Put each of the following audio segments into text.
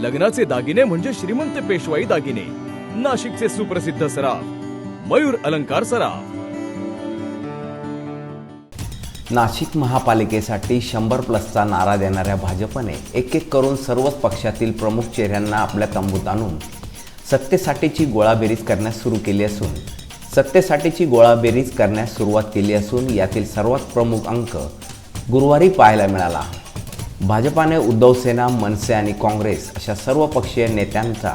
लग्नाचे दागिने म्हणजे श्रीमंत पेशवाई दागिने. नाशिकचे सुप्रसिद्ध सराफ मयूर अलंकार सराफ. नाशिक महापालिकेसाठी शंभर प्लसचा नारा देणाऱ्या भाजपने एक एक करून सर्वच पक्षातील प्रमुख चेहऱ्यांना आपल्या तंबूत आणून सत्तेसाठीची गोळाबेरीज करण्यास सुरू केली असून सत्तेसाठीची गोळाबेरीज करण्यास सुरुवात केली असून यातील सर्वात प्रमुख अंक गुरुवारी पाहायला मिळाला. भाजपाने उद्धव सेना मनसे आणि काँग्रेस अशा सर्व पक्षीय नेत्यांचा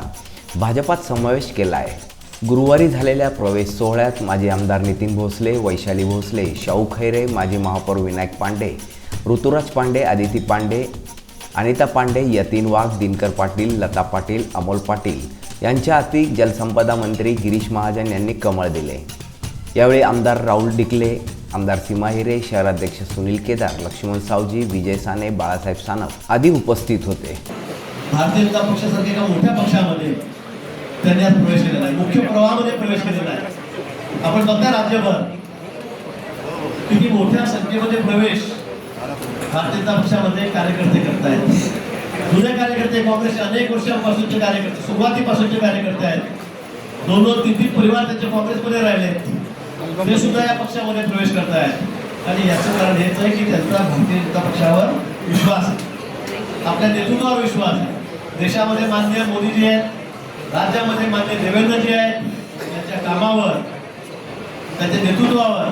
भाजपात समावेश केला आहे. गुरुवारी झालेल्या प्रवेश सोहळ्यात माजी आमदार नितीन भोसले वैशाली भोसले शाहू खैरे माजी महापौर विनायक पांडे ऋतुराज पांडे आदिती पांडे अनिता पांडे यतीन वाघ दिनकर पाटील लता पाटील अमोल पाटील यांच्या हाती जलसंपदा मंत्री गिरीश महाजन यांनी कमळ दिले. यावेळी आमदार राहुल डिकले आमदार सीमा हिरे शहराध्यक्ष सुनील केदार लक्ष्मण सावजी विजय साने बाळासाहेब सानप आदी उपस्थित होते. भारतीय जनता पक्षासारख्या एका मोठ्या पक्षामध्ये त्यांनी आज प्रवेश केलेला आहे. मुख्य प्रवाहामध्ये प्रवेश केलेला आहे. आपण बघता राज्यभर किती मोठ्या संख्येमध्ये प्रवेश भारतीय जनता पक्षामध्ये कार्यकर्ते करतायत. जुने कार्यकर्ते काँग्रेसचे अनेक वर्षांपासूनचे कार्यकर्ते सुरुवातीपासूनचे कार्यकर्ते आहेत. दोन दोन तीन तीन परिवार त्यांचे काँग्रेसमध्ये राहिले ते सुद्धा या पक्षामध्ये प्रवेश करतायत. आणि याचं कारण हेच आहे की त्यांचा भारतीय जनता पक्षावर विश्वास आहे. आपल्या नेतृत्वावर विश्वास आहे. देशामध्ये मान्य मोदीजी आहेत. राज्यामध्ये मान्य देवेंद्रजी आहेत. त्यांच्या कामावर त्यांच्या नेतृत्वावर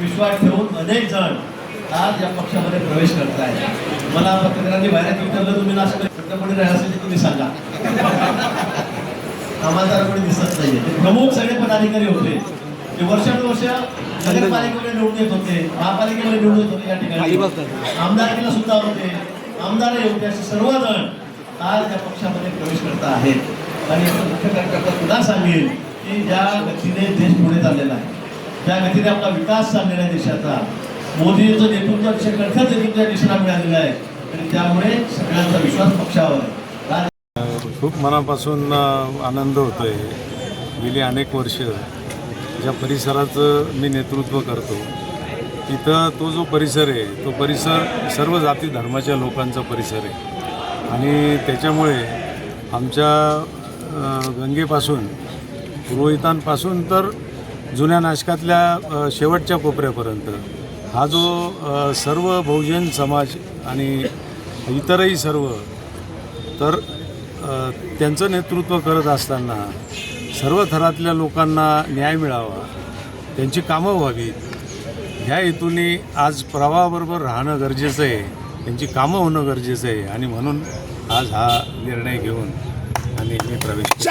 विश्वास ठेवून अनेक जण आज या पक्षामध्ये प्रवेश करत आहेत मला पत्रकारांनी बाहेर विचारलं तुम्ही नाशिक कोणी राहिला असेल तुम्ही सांगा. आम्हाला कोणी दिसत नाहीये. प्रमुख सगळे पदाधिकारी होते. ते वर्षानुवर्ष नगरपालिकेमध्ये निवडून येत होते महापालिकेमध्ये निवडून येत होते या ठिकाणी. आमदारकीला सुद्धा होते. आमदार होते असे सर्वजण आज या पक्षामध्ये प्रवेश करत आहेत. आणि मुख्य कारण करता पुन्हा सांगेल की ज्या गतीने देश पुढे चाललेला आहे ज्या गतीने आपला विकास चाललेला आहे देशाचा मोदीचं नेतृत्व अतिशय कणखर नेतृत्व देशाला मिळालेलं आहे. आणि त्यामुळे सगळ्यांचा विश्वास पक्षावर आहे. खूप मनापासून आनंद होतो आहे गेली अनेक वर्ष ज्या परिसराचं मी नेतृत्व करतो तिथं तो जो परिसर आहे तो परिसर सर्व जाती धर्माच्या लोकांचा परिसर आहे. आणि त्याच्यामुळे आमच्या गंगेपासून पुरोहितांपासून तर जुन्या नाशकातल्या शेवटच्या कोपऱ्यापर्यंत हा जो सर्व बहुजन समाज आणि इतरही सर्व तर त्यांचं नेतृत्व करत असताना सर्व थरातल्या लोकांना न्याय मिळावा त्यांची कामं व्हावीत. ह्या हेतूने आज प्रवाहाबरोबर राहणं गरजेचं आहे त्यांची कामं होणं गरजेचं आहे आणि म्हणून आज हा निर्णय घेऊन आणि मी प्रवेश.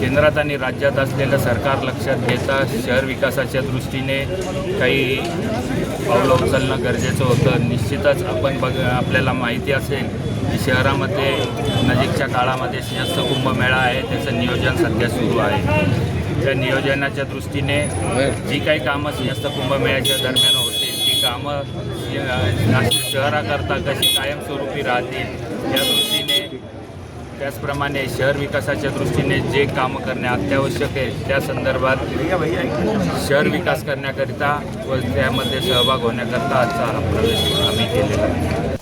केंद्रात आणि राज्यात असलेलं सरकार लक्षात घेता शहर विकासाच्या दृष्टीने काही पावलं उचलणं गरजेचं होतं. निश्चितच आपण बघ आपल्याला माहिती असेल शहरामध्ये नजीकच्या काळामध्ये सिंहस्थ कुंभमेळा आहे. त्याचं नियोजन सध्या सुरू आहे. त्या नियोजनाच्या दृष्टीने जी काही कामं सिंहस्थ कुंभमेळ्याच्या दरम्यान होतील ती कामं नाशिक शहराकरता कशी कायमस्वरूपी राहतील या दृष्टीने त्याचप्रमाणे शहर विकासाच्या दृष्टीने जे कामं करणे अत्यावश्यक आहे त्या संदर्भात शहर विकास करण्याकरिता व त्यामध्ये सहभाग होण्याकरता आजचा हा प्रवेश आम्ही केलेला आहे.